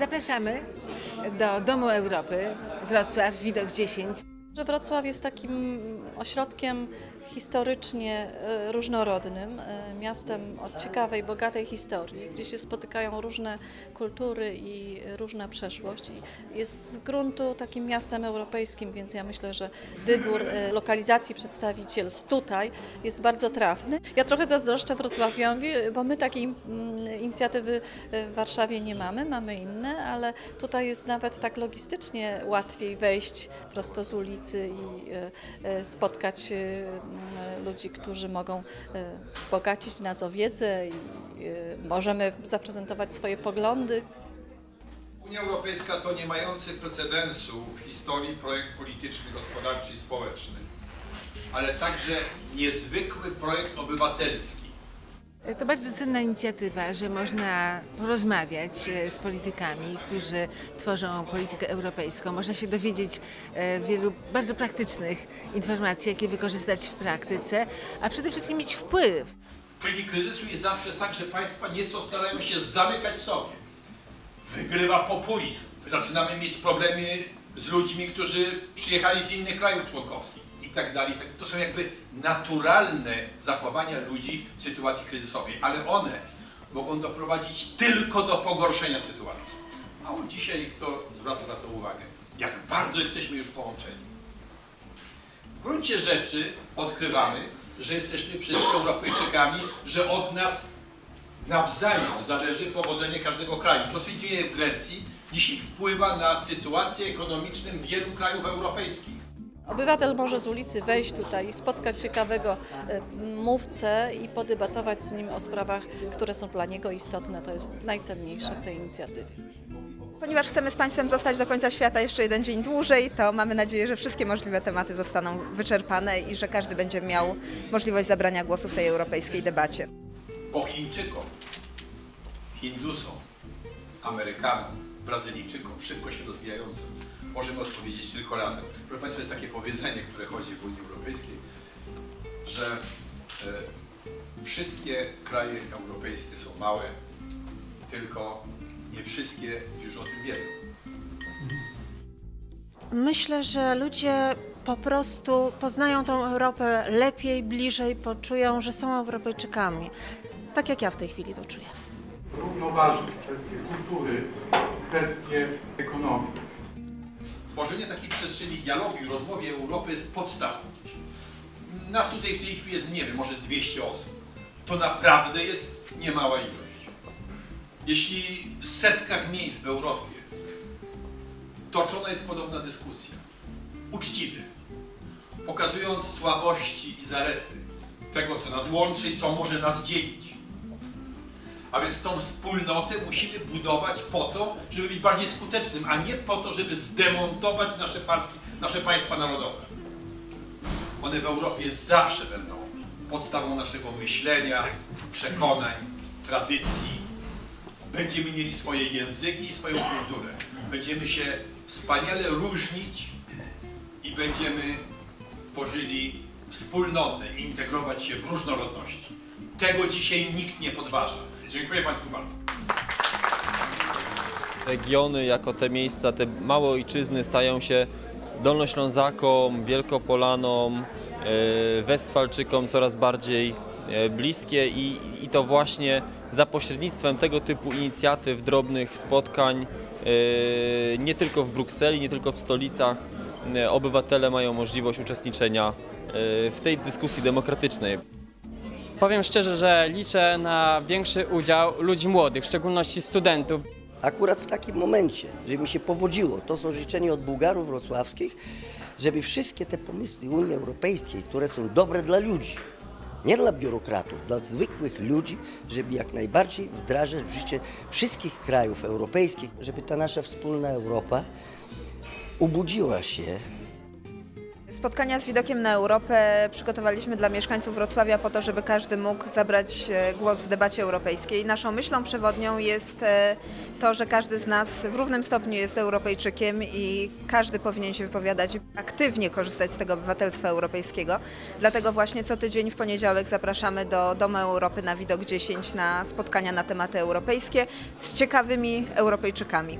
Zapraszamy do Domu Europy Wrocław, widok 10. Że Wrocław jest takim ośrodkiem historycznie e, różnorodnym, e, miastem o ciekawej, bogatej historii, gdzie się spotykają różne kultury i różna przeszłość. Jest z gruntu takim miastem europejskim, więc ja myślę, że wybór e, lokalizacji przedstawicielstw tutaj jest bardzo trafny. Ja trochę zazdroszczę Wrocławiowi, bo my takiej mm, inicjatywy w Warszawie nie mamy, mamy inne, ale tutaj jest nawet tak logistycznie łatwiej wejść prosto z ulicy i spotkać ludzi, którzy mogą e, wzbogacić nas o wiedzę i e, możemy zaprezentować swoje poglądy. Unia Europejska to nie mający precedensu w historii projekt polityczny, gospodarczy i społeczny, ale także niezwykły projekt obywatelski. To bardzo cenna inicjatywa, że można porozmawiać e, z politykami, którzy tworzą politykę europejską. Można się dowiedzieć e, wielu bardzo praktycznych informacji, jakie wykorzystać w praktyce, a przede wszystkim mieć wpływ. W chwili kryzysu jest zawsze tak, że państwa nieco starają się zamykać w sobie. Wygrywa populizm. Zaczynamy mieć problemy z ludźmi, którzy przyjechali z innych krajów członkowskich i tak dalej. Tak- To są jakby naturalne zachowania ludzi w sytuacji kryzysowej, ale one mogą doprowadzić tylko do pogorszenia sytuacji. Mało dzisiaj kto zwraca na to uwagę, jak bardzo jesteśmy już połączeni. W gruncie rzeczy odkrywamy, że jesteśmy wszyscy Europejczykami, że od nas nawzajem zależy powodzenie każdego kraju. To, się dzieje w Grecji, dzisiaj wpływa na sytuację ekonomiczną wielu krajów europejskich. Obywatel może z ulicy wejść tutaj i spotkać ciekawego e, mówcę i podebatować z nim o sprawach, które są dla niego istotne. To jest najcenniejsze w tej inicjatywie. Ponieważ chcemy z Państwem zostać do końca świata jeszcze jeden dzień dłużej, to mamy nadzieję, że wszystkie możliwe tematy zostaną wyczerpane i że każdy będzie miał możliwość zabrania głosu w tej europejskiej debacie. Po Chińczykom, Hindusom, Amerykanom, Brazylijczykom, szybko się rozwijającym, możemy odpowiedzieć tylko razem. Proszę Państwa, jest takie powiedzenie, które chodzi w Unii Europejskiej, że e, wszystkie kraje europejskie są małe, tylko nie wszystkie już o tym wiedzą. Myślę, że ludzie po prostu poznają tą Europę lepiej, bliżej, poczują, że są Europejczykami. Tak jak ja w tej chwili to czuję. równoważyć kwestie kultury, kwestie ekonomii. Tworzenie takiej przestrzeni dialogu i rozmowy Europy jest podstawą. Nas tutaj w tej chwili jest, nie wiem, może z 200 osób. To naprawdę jest niemała ilość. Jeśli w setkach miejsc w Europie toczona jest podobna dyskusja, uczciwie, pokazując słabości i zalety tego, co nas łączy i co może nas dzielić. A więc tą wspólnotę musimy budować po to, żeby być bardziej skutecznym, a nie po to, żeby zdemontować nasze, nasze państwa narodowe. One w Europie zawsze będą podstawą naszego myślenia, przekonań, tradycji. Będziemy mieli swoje języki i swoją kulturę. Będziemy się wspaniale różnić i będziemy tworzyli wspólnotę i integrować się w różnorodności. Tego dzisiaj nikt nie podważa. Dziękuję Państwu bardzo. regiony, jako te miejsca, te małe ojczyzny stają się Dolnoślązakom, Wielkopolanom, e, Westfalczykom coraz bardziej e, bliskie i, i to właśnie za pośrednictwem tego typu inicjatyw, drobnych spotkań, e, nie tylko w Brukseli, nie tylko w stolicach, obywatele mają możliwość uczestniczenia w tej dyskusji demokratycznej. Powiem szczerze, że liczę na większy udział ludzi młodych, w szczególności studentów. Akurat w takim momencie, żeby mi się powodziło, to są życzenia od Bułgarów wrocławskich, żeby wszystkie te pomysły Unii Europejskiej, które są dobre dla ludzi, nie dla biurokratów, dla zwykłych ludzi, żeby jak najbardziej wdrażać w życie wszystkich krajów europejskich, żeby ta nasza wspólna Europa ubudziła się Spotkania z widokiem na Europę przygotowaliśmy dla mieszkańców Wrocławia po to, żeby każdy mógł zabrać e, głos w debacie europejskiej. Naszą myślą przewodnią jest e, to, że każdy z nas w równym stopniu jest Europejczykiem i każdy powinien się wypowiadać aktywnie korzystać z tego obywatelstwa europejskiego. Dlatego właśnie co tydzień w poniedziałek zapraszamy do Domu Europy na Widok 10 na spotkania na tematy europejskie z ciekawymi Europejczykami.